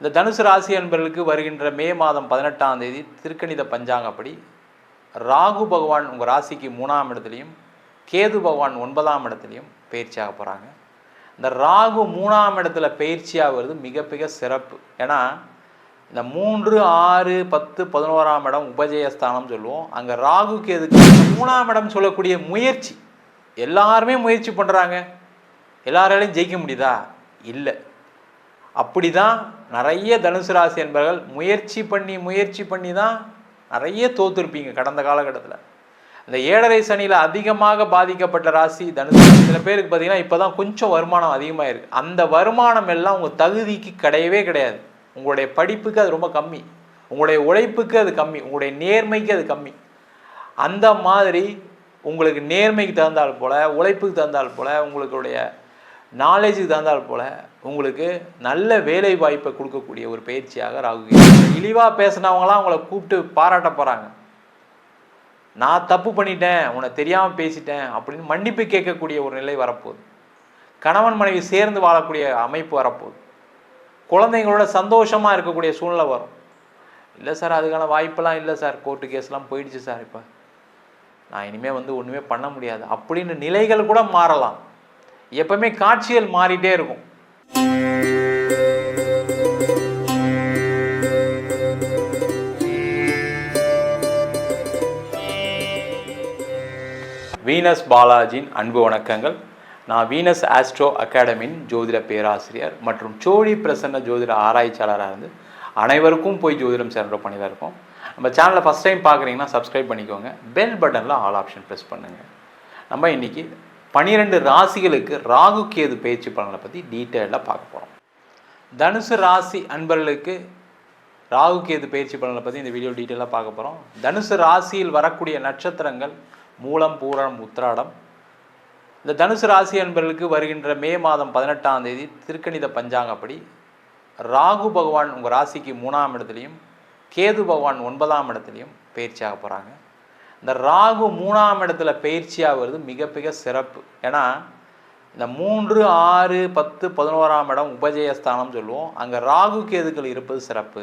இந்த தனுசு ராசி அன்பர்களுக்கு வருகின்ற மே மாதம் பதினெட்டாம் தேதி திருக்கணித பஞ்சாங்கப்படி ராகு பகவான் உங்கள் ராசிக்கு மூணாம் இடத்துலையும் கேது பகவான் ஒன்பதாம் இடத்துலையும் பயிற்சியாக போகிறாங்க இந்த ராகு மூணாம் இடத்துல பயிற்சியாகிறது மிக மிக சிறப்பு. ஏன்னா இந்த மூன்று ஆறு பத்து பதினோராம் இடம் உபஜயஸ்தானம் சொல்லுவோம். அங்கே ராகு கேதுக்கு மூணாம் இடம் சொல்லக்கூடிய முயற்சி. எல்லாருமே முயற்சி பண்ணுறாங்க எல்லாராலையும் ஜெயிக்க முடியுதா? இல்லை. அப்படி தான் நிறைய தனுசு ராசி என்பவர்கள் முயற்சி பண்ணி முயற்சி பண்ணி தான் நிறைய தோத்துருப்பீங்க கடந்த காலகட்டத்தில். இந்த ஏழரை சனியில் அதிகமாக பாதிக்கப்பட்ட ராசி தனுசு சில பேருக்கு பார்த்தீங்கன்னா இப்போ தான் கொஞ்சம் வருமானம் அதிகமாக இருக்குது அந்த வருமானம் எல்லாம் உங்கள் தகுதிக்கு கிடையவே கிடையாது. உங்களுடைய படிப்புக்கு அது ரொம்ப கம்மி. உங்களுடைய உழைப்புக்கு அது கம்மி. உங்களுடைய நேர்மைக்கு அது கம்மி. அந்த மாதிரி உங்களுக்கு நேர்மைக்கு தகுந்தால் போல் உழைப்புக்கு தகுந்தால் போல் உங்களுடைய நாலேஜுக்கு தகுந்தால் போல் உங்களுக்கு நல்ல வேலை வாய்ப்பை கொடுக்கக்கூடிய ஒரு பயிற்சியாக ராகு இழிவாக பேசினவங்களாம் உங்களை கூப்பிட்டு பாராட்ட போகிறாங்க நான் தப்பு பண்ணிட்டேன் உன்னை தெரியாமல் பேசிட்டேன் அப்படின்னு மன்னிப்பு கேட்கக்கூடிய ஒரு நிலை வரப்போகுது. கணவன் மனைவி சேர்ந்து வாழக்கூடிய அமைப்பு வரப்போகுது. குழந்தைங்களோட சந்தோஷமாக இருக்கக்கூடிய சூழ்நிலை வரும். இல்லை சார் அதுக்கான வாய்ப்பெல்லாம் இல்லை சார். கோர்ட்டு கேஸ்லாம் போயிடுச்சு சார் இப்போ. நான் இனிமேல் வந்து ஒன்றுமே பண்ண முடியாது. அப்படின்னு நிலைகள் கூட மாறலாம். எப்பவுமே காட்சிகள் மாறிட்டே இருக்கும். வீனஸ் பாலாஜியின் அன்பு வணக்கங்கள். நான் வீனஸ் ஆஸ்ட்ரோ அகாடமியின் ஜோதிட பேராசிரியர் மற்றும் சோழி பிரசன்ன ஜோதிட ஆராய்ச்சியாளராக இருந்து அனைவருக்கும் போய் ஜோதிடம் சேர்ந்த பண்ணி தான் இருக்கோம். நம்ம சேனலை ஃபஸ்ட் டைம் பார்க்குறீங்கன்னா சப்ஸ்கிரைப் பண்ணிக்கோங்க. பெல் பட்டனில் ஆல் ஆப்ஷன் ப்ரெஸ் பண்ணுங்கள் நம்ம இன்னைக்கு பன்னிரெண்டு ராசிகளுக்கு ராகு கேது பயிற்சி பலனை பற்றி டீட்டெயிலாக பார்க்க போகிறோம் தனுசு ராசி அன்பர்களுக்கு ராகு கேது பயிற்சி பலனை பற்றி இந்த வீடியோ டீட்டெயிலாக பார்க்க போகிறோம் தனுசு ராசியில் வரக்கூடிய நட்சத்திரங்கள் மூலம் பூரம் உத்திராடம். இந்த தனுசு ராசி அன்பர்களுக்கு வருகின்ற மே மாதம் பதினெட்டாம் தேதி திருக்கணித பஞ்சாங்கப்படி ராகு பகவான் உங்கள் ராசிக்கு மூணாம் இடத்துலையும் கேது பகவான் ஒன்பதாம் இடத்துலையும் பயிற்சியாக போகிறாங்க இந்த ராகு மூணாம் இடத்துல பயிற்சியாகிறது மிக மிக சிறப்பு. ஏன்னா இந்த மூன்று ஆறு பத்து பதினோராம் இடம் உபஜயஸ்தானம் சொல்லுவோம். அங்கே ராகு கேதுக்கள் இருப்பது சிறப்பு.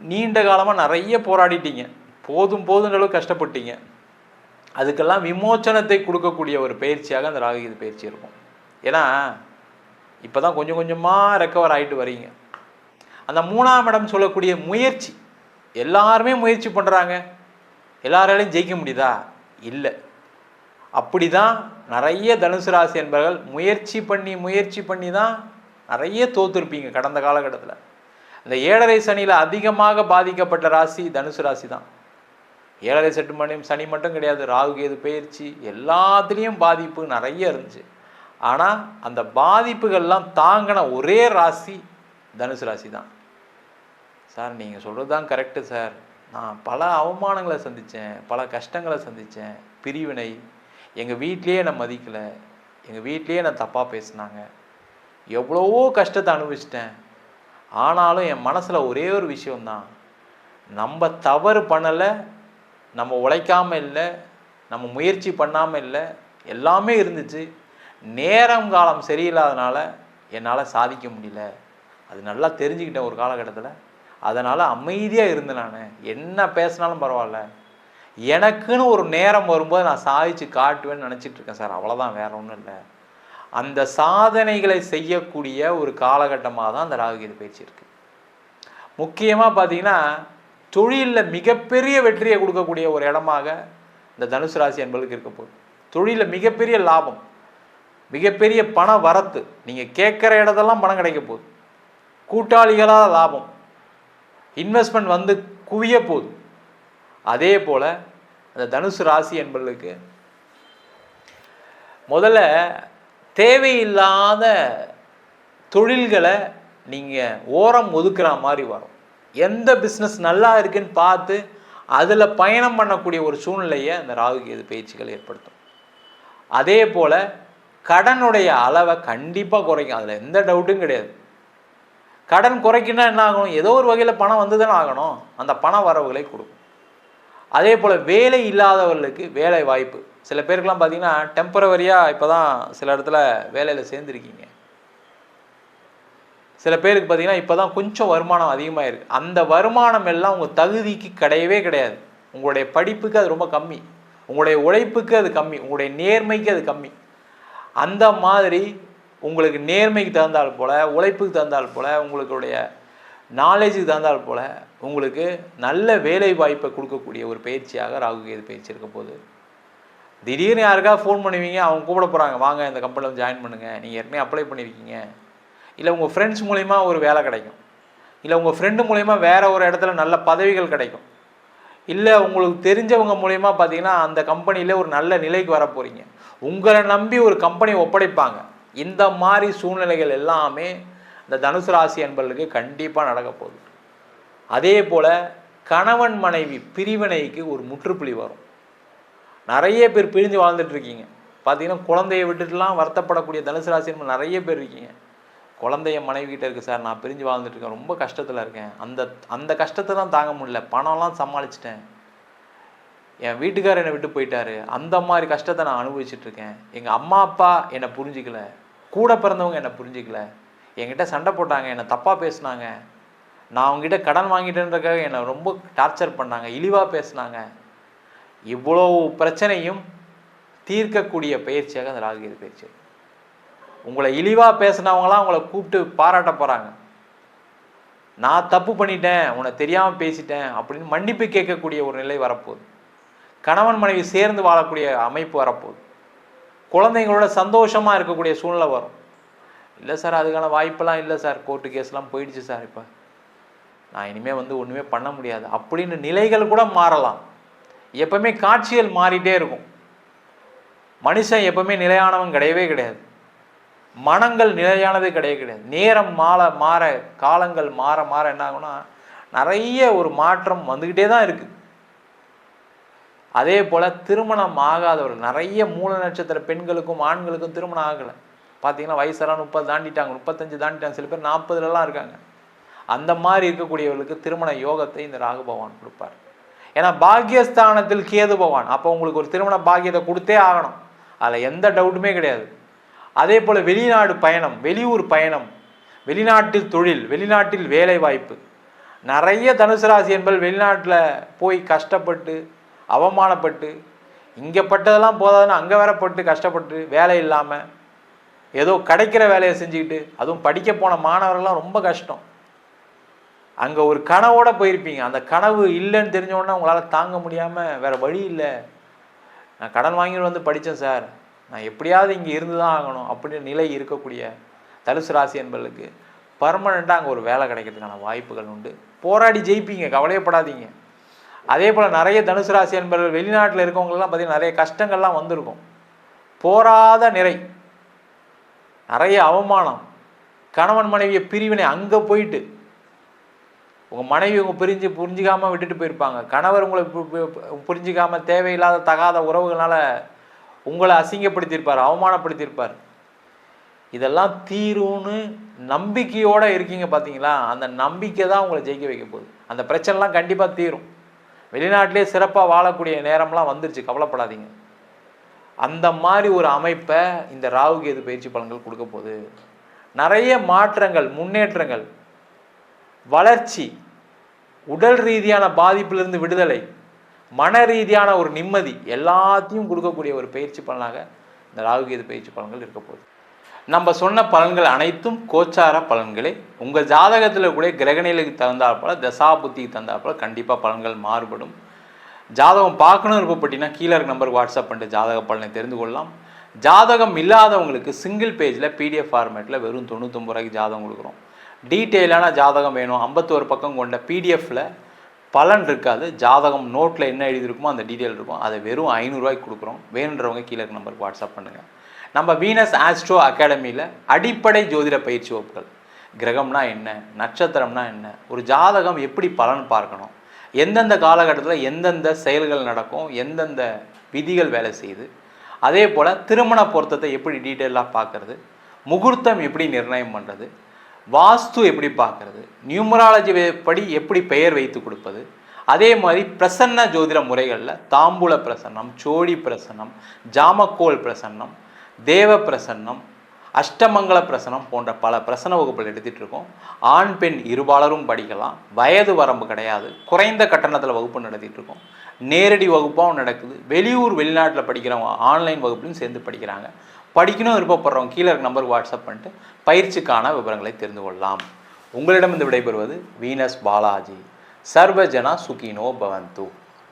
நீண்ட காலமாக நிறைய போராடிட்டீங்க. போதும் போதுன்ற அளவு கஷ்டப்பட்டீங்க. அதுக்கெல்லாம் விமோச்சனத்தை கொடுக்கக்கூடிய ஒரு பயிற்சியாக அந்த ராகு கேது பயிற்சி இருக்கும். ஏன்னா இப்போ தான் கொஞ்சம் கொஞ்சமாக ரெக்கவர் ஆகிட்டு வரீங்க. அந்த மூணாம் இடம் சொல்லக்கூடிய முயற்சி. எல்லாருமே முயற்சி பண்ணுறாங்க எல்லாராலையும் ஜெயிக்க முடியுதா? இல்லை. அப்படி தான் நிறைய தனுசு ராசி என்பவர்கள் முயற்சி பண்ணி முயற்சி பண்ணி தான் நிறைய தோத்துருப்பீங்க கடந்த காலகட்டத்தில். இந்த ஏழரை சனியில் அதிகமாக பாதிக்கப்பட்ட ராசி தனுசு ராசி தான் ஏழரை செட்டு மணி சனி மட்டும் கிடையாது ராகு கேது பயிற்சி எல்லாத்துலேயும் பாதிப்பு நிறைய இருந்துச்சு. ஆனால் அந்த பாதிப்புகள்லாம் தாங்கின ஒரே ராசி தனுசு ராசி தான் சார் நீங்கள் சொல்கிறது தான் கரெக்டு சார். நான் பல அவமானங்களை சந்தித்தேன் பல கஷ்டங்களை சந்தித்தேன். பிரிவினை. எங்கள் வீட்லேயே என்னை மதிக்கலை. எங்கள் வீட்லேயே என்னை தப்பாக பேசினாங்க. எவ்வளவோ கஷ்டத்தை அனுபவிச்சிட்டேன். ஆனாலும் என் மனசில் ஒரே ஒரு விஷயம்தான். நம்ம தவறு பண்ணலை நம்ம உழைக்காமல் இல்லை நம்ம முயற்சி பண்ணாமல் இல்லை எல்லாமே இருந்துச்சு. நேரம் காலம் சரியில்லாதனால என்னால் சாதிக்க முடியல. அது நல்லா தெரிஞ்சுக்கிட்டேன் ஒரு காலகட்டத்தில். அதனால் அமைதியாக இருந்தேன் நான். என்ன பேசினாலும் பரவாயில்ல. எனக்குன்னு ஒரு நேரம் வரும்போது நான் சாதிச்சு காட்டுவேன்னு நினச்சிட்டு இருக்கேன் சார். அவ்வளோதான் வேற ஒன்றும் இல்லை. அந்த சாதனைகளை செய்யக்கூடிய ஒரு காலகட்டமாக தான் அந்த ராகுகீத பயிற்சி இருக்குது முக்கியமாக பார்த்தீங்கன்னா தொழிலில் மிகப்பெரிய வெற்றியை கொடுக்கக்கூடிய ஒரு இடமாக இந்த தனுசு ராசி என்பதுக்கு இருக்க போகுது. தொழிலில் மிகப்பெரிய லாபம் மிகப்பெரிய பண வரத்து நீங்கள் கேட்குற இடத்தெல்லாம் பணம் கிடைக்க போகுது. கூட்டாளிகளாக லாபம் இன்வெஸ்ட்மெண்ட் வந்து குவிய போகுது. அதே போல் அந்த தனுசு ராசி என்பவர்களுக்கு முதல்ல தேவையில்லாத தொழில்களை நீங்கள் ஓரம் ஒதுக்குற மாதிரி வரும். எந்த பிஸ்னஸ் நல்லா இருக்குன்னு பார்த்து அதில் பயணம் பண்ணக்கூடிய ஒரு சூழ்நிலையை அந்த ராகு கேது பயிற்சிகள் ஏற்படுத்தும். அதே போல் கடனுடைய அளவை கண்டிப்பாக குறைக்கும். அதில் எந்த டவுட்டும் கிடையாது. கடன் குறைக்கினா என்ன ஆகணும்? ஏதோ ஒரு வகையில் பணம் வந்து தானே ஆகணும். அந்த பண வரவுகளை கொடுக்கும். அதே போல் வேலை இல்லாதவர்களுக்கு வேலை வாய்ப்பு. சில பேருக்கெல்லாம் பார்த்தீங்கன்னா டெம்பரவரியாக இப்போ தான் சில இடத்துல வேலையில் சேர்ந்துருக்கீங்க. சில பேருக்கு பார்த்தீங்கன்னா இப்போ தான் கொஞ்சம் வருமானம் அதிகமாக இருக்குது அந்த வருமானம் எல்லாம் உங்கள் தகுதிக்கு கிடையவே கிடையாது. உங்களுடைய படிப்புக்கு அது ரொம்ப கம்மி. உங்களுடைய உழைப்புக்கு அது கம்மி. உங்களுடைய நேர்மைக்கு அது கம்மி. அந்த மாதிரி உங்களுக்கு நேர்மைக்கு தகுந்தால் போல் உழைப்புக்கு தகுந்தால் போல் உங்களுடைய நாலேஜுக்கு தகுந்தால் போல் உங்களுக்கு நல்ல வேலை வாய்ப்பை கொடுக்கக்கூடிய ஒரு பயிற்சியாக ராகு கேது பயிற்சி இருக்க போகுது. திடீர்னு யாருக்கா ஃபோன் பண்ணுவீங்க அவங்க கூப்பிட போகிறாங்க வாங்க இந்த கம்பெனியில் வந்து ஜாயின் பண்ணுங்கள் நீங்கள் ஏற்கனவே அப்ளை பண்ணியிருக்கீங்க. இல்லை உங்கள் ஃப்ரெண்ட்ஸ் மூலிமா ஒரு வேலை கிடைக்கும். இல்லை உங்கள் ஃப்ரெண்டு மூலிமா வேறு ஒரு இடத்துல நல்ல பதவிகள் கிடைக்கும். இல்லை உங்களுக்கு தெரிஞ்சவங்க மூலயமா பார்த்தீங்கன்னா அந்த கம்பெனியில் ஒரு நல்ல நிலைக்கு வர போகிறீங்க உங்களை நம்பி ஒரு கம்பெனி ஒப்படைப்பாங்க. இந்த மாதிரி சூழ்நிலைகள் எல்லாமே இந்த தனுசு ராசி என்பர்களுக்கு கண்டிப்பாக நடக்க போகுது. அதே போல் கணவன் மனைவி பிரிவினைக்கு ஒரு முற்றுப்புள்ளி வரும். நிறைய பேர் பிரிஞ்சு வாழ்ந்துட்டு இருக்கீங்க. பார்த்தீங்கன்னா குழந்தைய விட்டுட்டுலாம் வருத்தப்படக்கூடிய தனுசு ராசி என்பது நிறைய பேர் இருக்கீங்க. குழந்தைய மனைவி கிட்ட இருக்குது சார் நான் பிரிஞ்சு வாழ்ந்துட்டுருக்கேன் ரொம்ப கஷ்டத்தில் இருக்கேன். அந்த அந்த கஷ்டத்தை தான் தாங்க முடியல. பணம்லாம் சமாளிச்சிட்டேன். என் வீட்டுக்காரர் என்னை விட்டு போயிட்டாரு. அந்த மாதிரி கஷ்டத்தை நான் அனுபவிச்சுட்ருக்கேன் எங்கள் அம்மா அப்பா என்னை புரிஞ்சிக்கல. கூட பிறந்தவங்க என்னை புரிஞ்சிக்கல. என்கிட்ட சண்டை போட்டாங்க என்னை தப்பாக பேசினாங்க. நான் அவங்ககிட்ட கடன் வாங்கிட்டேன்றக்காக என்னை ரொம்ப டார்ச்சர் பண்ணாங்க இழிவாக பேசுனாங்க. இவ்வளோ பிரச்சனையும் தீர்க்கக்கூடிய பயிற்சியாக அந்த ராகுகேது பயிற்சி. உங்களை இழிவாக பேசினவங்களாம் உங்களை கூப்பிட்டு பாராட்ட போகிறாங்க நான் தப்பு பண்ணிட்டேன் உன்னை தெரியாமல் பேசிட்டேன் அப்படின்னு மன்னிப்பு கேட்கக்கூடிய ஒரு நிலை வரப்போகுது. கணவன் மனைவி சேர்ந்து வாழக்கூடிய அமைப்பு வரப்போகுது. குழந்தைங்களோட சந்தோஷமாக இருக்கக்கூடிய சூழ்நிலை வரும். இல்லை சார் அதுக்கான வாய்ப்பெல்லாம் இல்லை சார். கோர்ட்டு கேஸ்லாம் போயிடுச்சு சார் இப்போ. நான் இனிமேல் வந்து ஒன்றுமே பண்ண முடியாது. அப்படின்னு நிலைகள் கூட மாறலாம். எப்பவுமே காட்சிகள் மாறிட்டே இருக்கும். மனுஷன் எப்பவுமே நிலையானவன் கிடையவே கிடையாது. மனங்கள் நிலையானது கிடையவே கிடையாது. நேரம் மாற மாற காலங்கள் மாற மாற என்ன ஆகும்னா நிறைய ஒரு மாற்றம் வந்துக்கிட்டே தான் இருக்குது அதே போல் திருமணம் ஆகாதவர்கள் நிறைய மூல நட்சத்திர பெண்களுக்கும் ஆண்களுக்கும் திருமணம் ஆகலை. பார்த்தீங்கன்னா வயசெல்லாம் முப்பது தாண்டிட்டாங்க முப்பத்தஞ்சு தாண்டிட்டாங்க சில பேர் நாற்பதுலலாம் இருக்காங்க. அந்த மாதிரி இருக்கக்கூடியவர்களுக்கு திருமண யோகத்தை இந்த ராகு பகவான் கொடுப்பார். ஏன்னா பாக்கியஸ்தானத்தில் கேது பகவான் அப்போ உங்களுக்கு ஒரு திருமண பாக்கியத்தை கொடுத்தே ஆகணும். அதில் எந்த டவுட்டுமே கிடையாது. அதே போல் வெளிநாடு பயணம் வெளியூர் பயணம் வெளிநாட்டில் தொழில் வெளிநாட்டில் வேலை வாய்ப்பு நிறைய தனுசு ராசி என்பது வெளிநாட்டில் போய் கஷ்டப்பட்டு அவமானப்பட்டு இங்கே பட்டதெல்லாம் போதாதுன்னு அங்கே வேற பட்டு கஷ்டப்பட்டு வேலை இல்லாமல் ஏதோ கிடைக்கிற வேலையை செஞ்சுக்கிட்டு அதுவும் படிக்க போன மாணவர்கள்லாம் ரொம்ப கஷ்டம். அங்கே ஒரு கனவோடு போயிருப்பீங்க. அந்த கனவு இல்லைன்னு தெரிஞ்சவொடனே உங்களால் தாங்க முடியாமல் வேறு வழி இல்லை. நான் கடன் வாங்கிட்டு வந்து படித்தேன் சார். நான் எப்படியாவது இங்கே இருந்து தான் ஆகணும் அப்படின்னு நிலை இருக்கக்கூடிய தனுசு ராசி என்பவர்களுக்கு பர்மனெண்ட்டாக அங்கே ஒரு வேலை கிடைக்கிறதுக்கான வாய்ப்புகள் உண்டு. போராடி ஜெயிப்பீங்க கவலையப்படாதீங்க. அதே போல் நிறைய தனுசு ராசி என்பவர்கள் வெளிநாட்டில் இருக்கவங்களெல்லாம் பார்த்தீங்கன்னா நிறைய கஷ்டங்கள்லாம் வந்திருக்கும். போராத நிறை நிறைய அவமானம் கணவன் மனைவியை பிரிவினை அங்கே போயிட்டு உங்கள் மனைவி உங்க பிரிஞ்சு புரிஞ்சிக்காமல் விட்டுட்டு போயிருப்பாங்க. கணவர் உங்களை புரிஞ்சிக்காமல் தேவையில்லாத தகாத உறவுகளால் உங்களை அசிங்கப்படுத்தியிருப்பார் அவமானப்படுத்தியிருப்பார். இதெல்லாம் தீரும்னு நம்பிக்கையோடு இருக்கீங்க பார்த்தீங்களா அந்த நம்பிக்கை தான் உங்களை ஜெயிக்க வைக்க போகுது. அந்த பிரச்சனைலாம் கண்டிப்பாக தீரும். வெளிநாட்டிலே சிறப்பாக வாழக்கூடிய நேரம்லாம் வந்துருச்சு. கவலைப்படாதீங்க. அந்த மாதிரி ஒரு அமைப்பை இந்த ராகு கேது பயிற்சி பலன்கள் கொடுக்க போகுது. நிறைய மாற்றங்கள் முன்னேற்றங்கள் வளர்ச்சி உடல் ரீதியான பாதிப்பிலிருந்து விடுதலை மன ரீதியான ஒரு நிம்மதி எல்லாத்தையும் கொடுக்கக்கூடிய ஒரு பயிற்சி பலனாக இந்த ராகுகேது பயிற்சி பலன்கள் இருக்க போகுது. நம்ம சொன்ன பலன்கள் அனைத்தும் கோச்சார பலன்களே. உங்கள் ஜாதகத்தில் கூட கிரகணிகளுக்கு தகுந்தாற்போல் தசா புத்திக்கு கண்டிப்பாக பலன்கள் மாறுபடும். ஜாதகம் பார்க்கணும் விருப்பப்பட்டீங்கன்னா கீழே இருக்க நம்பருக்கு வாட்ஸ்அப் பண்ணிட்டு ஜாதக பலனை தெரிந்து கொள்ளலாம். ஜாதகம் இல்லாதவங்களுக்கு சிங்கிள் பேஜில் பிடிஎஃப் ஃபார்மேட்டில் வெறும் தொண்ணூத்தொம்பது ரூபாய்க்கு ஜாதகம் கொடுக்குறோம். டீட்டெயிலான ஜாதகம் வேணும். ஐம்பத்தோரு பக்கம் கொண்ட பிடிஎஃப்பில் பலன் இருக்காது. ஜாதகம் நோட்டில் என்ன எழுதியிருக்குமோ அந்த டீட்டெயில் இருக்கும். அதை வெறும் ஐநூறுரூவாய்க்கு கொடுக்குறோம். வேணுன்றவங்க கீழே இருக்க நம்பருக்கு வாட்ஸ்அப் பண்ணுங்கள் நம்ம வீனஸ் ஆஸ்ட்ரோ அகாடமியில் அடிப்படை ஜோதிட பயிற்சி வகுப்புகள். கிரகம்னா என்ன? நட்சத்திரம்னா என்ன? ஒரு ஜாதகம் எப்படி பலன் பார்க்கணும்? எந்தெந்த காலகட்டத்தில் எந்தெந்த செயல்கள் நடக்கும்? எந்தெந்த விதிகள் வேலை செய்யுது? அதே போல் திருமண பொருத்தத்தை எப்படி டீட்டெயிலாக பார்க்குறது? முகூர்த்தம் எப்படி நிர்ணயம் பண்ணுறது வாஸ்து எப்படி பார்க்குறது? நியூமராலஜி படி எப்படி பெயர் வைத்து கொடுப்பது? அதே மாதிரி பிரசன்ன ஜோதிட முறைகளில் தாம்பூல பிரசன்னம் சோழி பிரசன்னம் ஜாமக்கோல் பிரசன்னம் தேவ பிரசன்னம் அஷ்டமங்கல பிரசனம் போன்ற பல பிரசன வகுப்புகள் எடுத்துகிட்டு இருக்கோம். ஆண் பெண் இருபாலரும் படிக்கலாம். வயது வரம்பு கிடையாது. குறைந்த கட்டணத்தில் வகுப்பு நடத்திட்டு இருக்கோம். நேரடி வகுப்பாகவும் நடக்குது. வெளியூர் வெளிநாட்டில் படிக்கிறவங்க ஆன்லைன் வகுப்புலையும் சேர்ந்து படிக்கிறாங்க. படிக்கணும் விருப்பப்படுறவங்க கீழே இருக்க நம்பருக்கு வாட்ஸ்அப் பண்ணிட்டு பயிற்சிக்கான விவரங்களை தெரிந்து கொள்ளலாம். உங்களிடம் இந்த விடைபெறுவது வீனஸ் பாலாஜி. சர்வஜனா சுகினோ பவந்து.